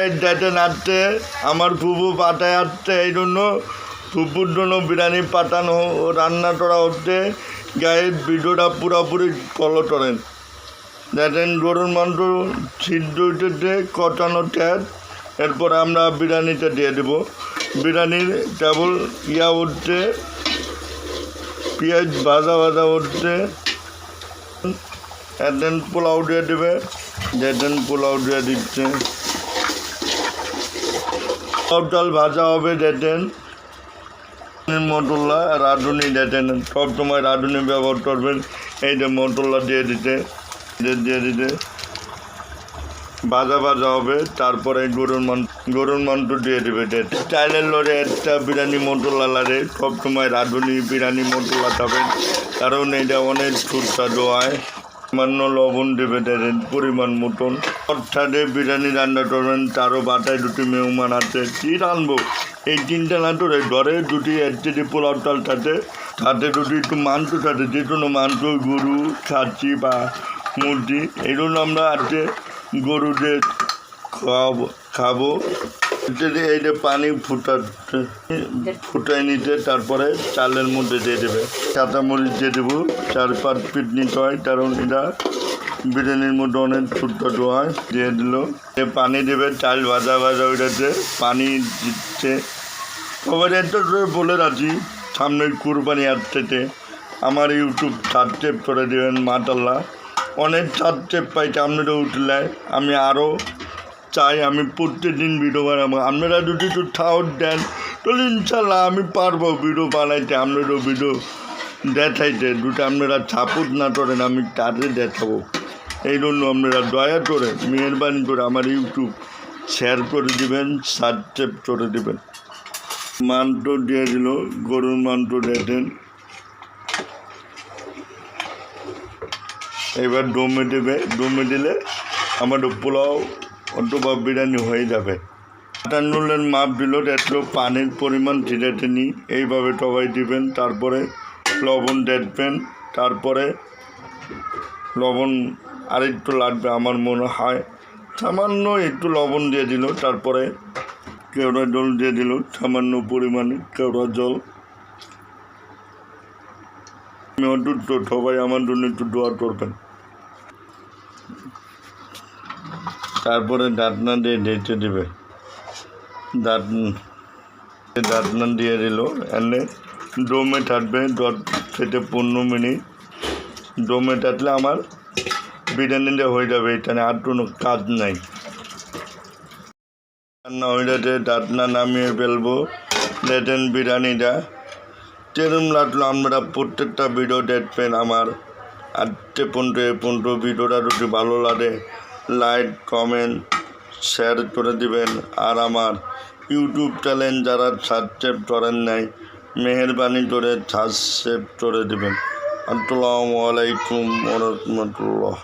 গায়ের ডেটে নাচতে আমার ফুপু পাঠায় আসছে এই জন্য ফুপুর জন্য বিরিয়ানি পাঠানো রান্না করা হচ্ছে। গায়ের ভিডিওটা পুরোপুরি ফলো করেন। দেখেন গরুর মাংস সিদ্ধ উঠেছে কটানো ট্যাট এরপর আমরা বিরিয়ানিটা দিয়ে দেবো। বিরিয়ানির কেবল ইয়া উঠছে, পেঁয়াজ ভাজা ভাজা উঠছে। দেন পোলাও দিয়ে দেবে দেখেন পোলাও দিয়ে দিচ্ছে। সব ডাল ভাজা হবে দেখেন মটল্লা রাঁধুনি দেখেন সব সময় রাঁধুনি ব্যবহার করবেন। এই যে মটল্লা দিয়ে দিতে দিয়ে দিতে। ভাজা ভাজা হবে, তারপরে গরুর মান গরুর মাংস দিয়ে দেবে স্টাইলের লড়ে একটা বিরিয়ানি মটলা লাগে। সবসময় রাঁধুনি বিরিয়ানি মটলা খাবেন। কারণ এটা অনেক সুস্বাদু হয়। সামান্য লবণ দেবে পরিমাণ মতন। অর্থাৎ বিরিয়ানি রান্না করবেন, তারও বাটায় দুটি মেহমান আছে, কী রানবো এই তিনটা নাটোরে ঘরে দুটি এক পোলাও চাল থাকে তাতে দুটি একটু মাংস থাকে, যে কোনো মাংস, গরু খাচ্ছি বা মুরগি জন্য আমরা আজকে গরুদের খাওয়াবো, খাব। যদি এই যে পানি ফুটাতে ফুটাই নিতে, তারপরে চালের মধ্যে দিয়ে দেবে। কাঁচামরিচ দিয়ে দেবো, চার পাঁচ পিট নিতে হয়, কারণ এটা বিরিয়ানির মধ্যে অনেক ফুটতে হয় দিয়ে দিল। এ পানি দেবে, চাল ভাজা ভাজা ওইটাতে পানি দিচ্ছে। তবে একটা বলে রাখি সামনে কুরবানি আসতেছে। আমার ইউটিউব সাবস্ক্রাইব করে দেবেন মাতাল্লাহ অনেক সাবস্ক্রাইব পাইতে আপনারা উঠলে আমি আরও চাই, আমি প্রত্যেকদিন ভিডিও বানাবো। আপনারা যদি একটু সাহস দেন, তাহলে ইনশাল্লাহ আমি পারব ভিডিও বানাইতে, আপনারও ভিডিও দেখাইতে। দুটো আপনারা সাপোর্ট না করেন, আমি তাদের দেখাবো। এই জন্য আপনারা দয়া করে, মেহরবানি করে আমার ইউটিউব শেয়ার করে দিবেন সাবস্ক্রাইব করে দিবেন। মাংস দিয়ে দিল, গরুর মাংস দেখেন এবার দমে দেবে দমে দিলে আমাদের পোলাও অথবা বিরিয়ানি হয়ে যাবে। আটান্নুলের মাপ দিল, একটু পানির পরিমাণ ধীরে টেনি এইভাবে সবাই দিবেন, তারপরে লবণ দেখবেন তারপরে লবণ আরেকটু লাগবে আমার মনে হয়। সামান্য একটু লবণ দিয়ে দিল, তারপরে কেওড়া জল দিয়ে দিল, সামান্য পরিমাণে কেওড়া জল। আমি সবাই আমার জন্য একটু দোয়া করবেন। তারপরে ডাটনা দিয়ে ঢেকে দেবে। ডাট ডাটনা দিয়ে দিল, এনে ডোমে থাকবে দশ থেকে পনেরো মিনিট। ডোমে থাকলে আমার বিরিয়ানিটা হয়ে যাবে, এখানে আর কোনো কাজ নাই। রান্না হয়ে যাচ্ছে ডাটনা নামিয়ে ফেলব দেখেন বিরিয়ানিটা। যেরম লাগল আমরা প্রত্যেকটা ভিডিও দেখবেন আমার। আটটে পনেরো পনেরো ভিডিওটা যদি ভালো লাগে লাইক কমেন্ট শেয়ার করে দিবেন। আর আমার ইউটিউব চ্যানেল যারা সাবস্ক্রাইব করেন নাই, মেহরবানি করে সাবস্ক্রাইব করে দিবেন। আসসালামু আলাইকুম রহমতুল্লাহ।